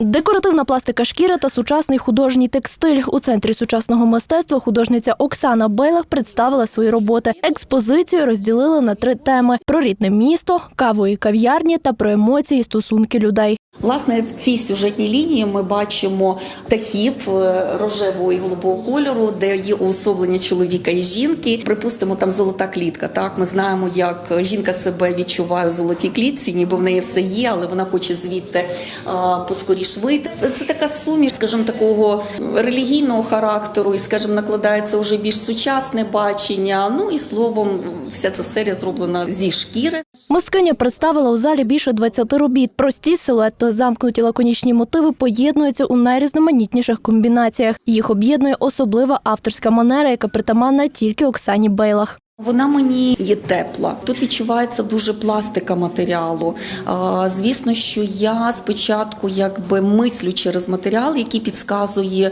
Декоративна пластика шкіри та сучасний художній текстиль. У центрі сучасного мистецтва художниця Оксана Бейлах представила свої роботи. Експозицію розділили на три теми: про рідне місто, каву і кав'ярні та про емоції і стосунки людей. Власне, в цій сюжетній лінії ми бачимо птахів е, рожевого і голубого кольору, де є уособлення чоловіка і жінки. Припустимо, там золота клітка. Так, ми знаємо, як жінка себе відчуває у золотій клітці, ніби в неї все є, але вона хоче звідти а, поскоріш вийти. Це така суміш, скажімо, такого релігійного характеру, і скажімо, накладається вже більш сучасне бачення. Ну і словом, вся ця серія зроблена зі шкіри. Мисткиня представила у залі більше 20 робіт. Прості силуетно замкнуті лаконічні мотиви поєднуються у найрізноманітніших комбінаціях. Їх об'єднує особлива авторська манера, яка притаманна тільки Оксані Бейлах. Вона мені є тепла. Тут відчувається дуже пластика матеріалу. Звісно, що я спочатку якби мислю через матеріал, який підказує,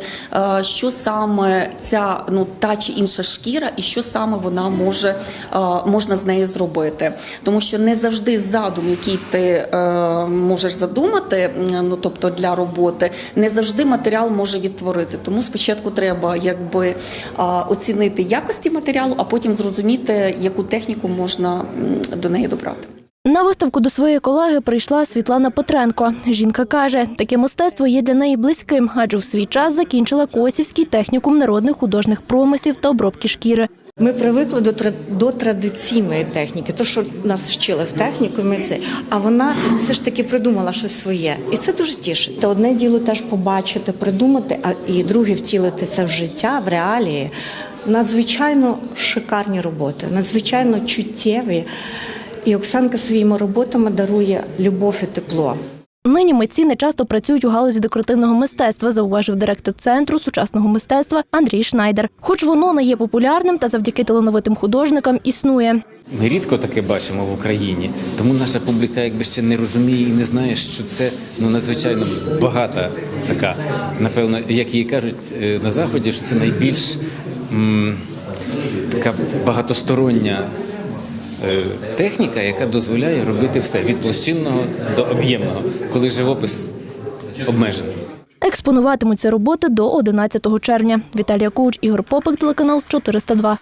що саме ця ну та чи інша шкіра, і що саме вона може можна з нею зробити. Тому що не завжди задум, який ти е, можеш задумати, ну тобто для роботи, не завжди матеріал може відтворити. Тому спочатку треба якби оцінити якості матеріалу, а потім зрозуміти, яку техніку можна до неї добрати. На виставку до своєї колеги прийшла Світлана Петренко. Жінка каже, таке мистецтво є для неї близьким, адже в свій час закінчила Косівський технікум народних художніх промислів та обробки шкіри. Ми привикли до до традиційної техніки, то що нас вчили в технікумі, це а вона все ж таки придумала щось своє, і це дуже тішить. Та одне діло теж побачити, придумати, а і друге втілити це в життя, в реалії. Надзвичайно шикарні роботи, надзвичайно чуттєві. І Оксанка своїми роботами дарує любов і тепло. Нині митці не часто працюють у галузі декоративного мистецтва, зауважив директор центру сучасного мистецтва Андрій Шнайдер. Хоч воно не є популярним та завдяки талановитим художникам існує. Ми рідко таке бачимо в Україні, тому наша публіка якби ще не розуміє і не знає, що це ну надзвичайно багата така, напевно, як її кажуть е, на заході, що це найбільш така багатостороння е, техніка, яка дозволяє робити все від площинного до об'ємного, коли живопис обмежений. Експонуватимуться роботи до 11 червня. Віталія Куч, Ігор Попик, телеканал 402.